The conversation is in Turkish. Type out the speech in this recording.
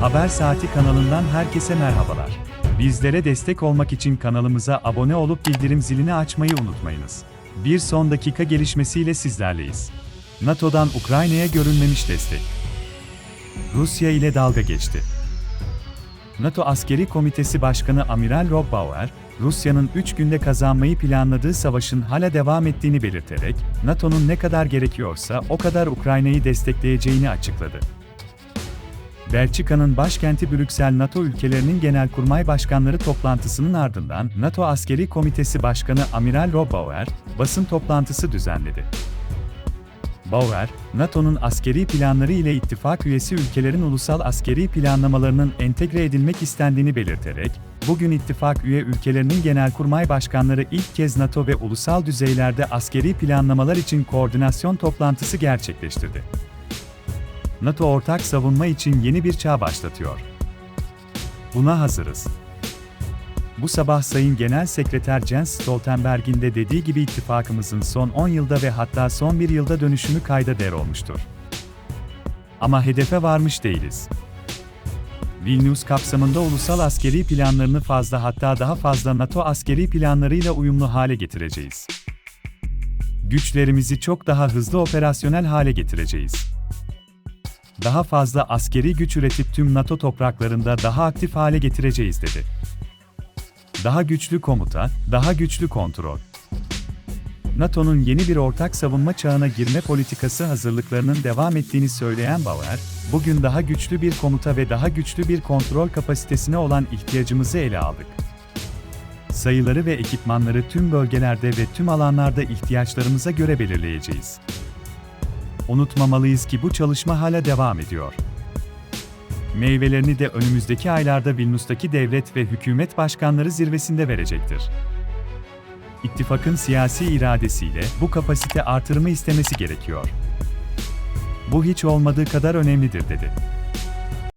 Haber Saati kanalından herkese merhabalar. Bizlere destek olmak için kanalımıza abone olup bildirim zilini açmayı unutmayınız. Bir son dakika gelişmesiyle sizlerleyiz. NATO'dan Ukrayna'ya görünmemiş destek. Rusya ile dalga geçti. NATO Askeri Komitesi Başkanı Amiral Rob Bauer, Rusya'nın 3 günde kazanmayı planladığı savaşın hala devam ettiğini belirterek, NATO'nun ne kadar gerekiyorsa o kadar Ukrayna'yı destekleyeceğini açıkladı. Belçika'nın başkenti Brüksel NATO ülkelerinin genelkurmay başkanları toplantısının ardından NATO Askeri Komitesi Başkanı Amiral Rob Bauer, basın toplantısı düzenledi. Bauer, NATO'nun askeri planları ile ittifak üyesi ülkelerin ulusal askeri planlamalarının entegre edilmek istendiğini belirterek, bugün ittifak üye ülkelerinin genelkurmay başkanları ilk kez NATO ve ulusal düzeylerde askeri planlamalar için koordinasyon toplantısı gerçekleştirdi. NATO ortak savunma için yeni bir çağ başlatıyor. Buna hazırız. Bu sabah Sayın Genel Sekreter Jens Stoltenberg'in de dediği gibi ittifakımızın son 10 yılda ve hatta son bir yılda dönüşümü kayda değer olmuştur. Ama hedefe varmış değiliz. Vilnius kapsamında ulusal askeri planlarını fazla hatta daha fazla NATO askeri planlarıyla uyumlu hale getireceğiz. Güçlerimizi çok daha hızlı operasyonel hale getireceğiz daha fazla askeri güç üretip tüm NATO topraklarında daha aktif hale getireceğiz dedi. Daha güçlü komuta, daha güçlü kontrol. NATO'nun yeni bir ortak savunma çağına girme politikası hazırlıklarının devam ettiğini söyleyen Bauer, bugün daha güçlü bir komuta ve daha güçlü bir kontrol kapasitesine olan ihtiyacımızı ele aldık. Sayıları ve ekipmanları tüm bölgelerde ve tüm alanlarda ihtiyaçlarımıza göre belirleyeceğiz unutmamalıyız ki bu çalışma hala devam ediyor. Meyvelerini de önümüzdeki aylarda Vilnius'taki devlet ve hükümet başkanları zirvesinde verecektir. İttifakın siyasi iradesiyle bu kapasite artırımı istemesi gerekiyor. Bu hiç olmadığı kadar önemlidir dedi.